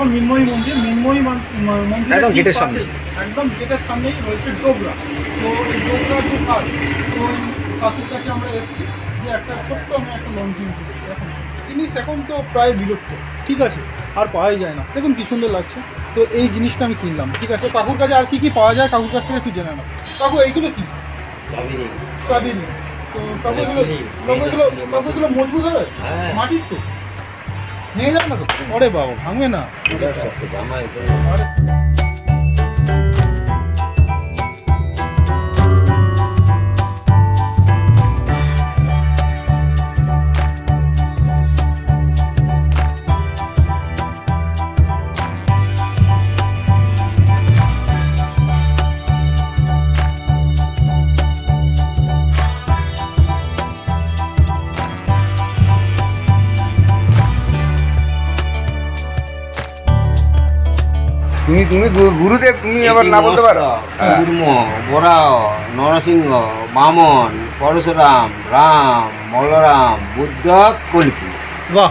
এখন মিনময়ী মন্দির মিনময়ী মান- একদম গেটের সামনে। একদম গেটের সামনেই রয়েছে ডোবরা। তো এই যে কাজ তো কাছে আমরা এসেছি যে একটা ছোট্ট আমি একটা লঞ্চিং দেখুন জিনিস এখন তো প্রায় বিলুপ্ত ঠিক আছে? আর পাওয়াই যায় না। দেখুন কি সুন্দর লাগছে। তো এই জিনিসটা আমি কিনলাম ঠিক আছে? কাকুর কাছে আর কি কি পাওয়া যায় কাকুর কাছ থেকে একটু জেনে নাও। কাকু এইগুলো কি? কাবিনি তো কাকু এগুলো কাকু এগুলো কাকু এগুলো মজবুত হবে হ্যাঁ। মাটির তো? নিয়ে যাও না তো? ওরে বাবা ভাঙবে না। তুমি তুমি গুরুদেব তুমি আবার না বলতে পারো? হ্যাঁ। কুর্ম বরাও নরসিংহ বামন পরশুরাম রাম বলরাম বুদ্ধ কলকি বাহ।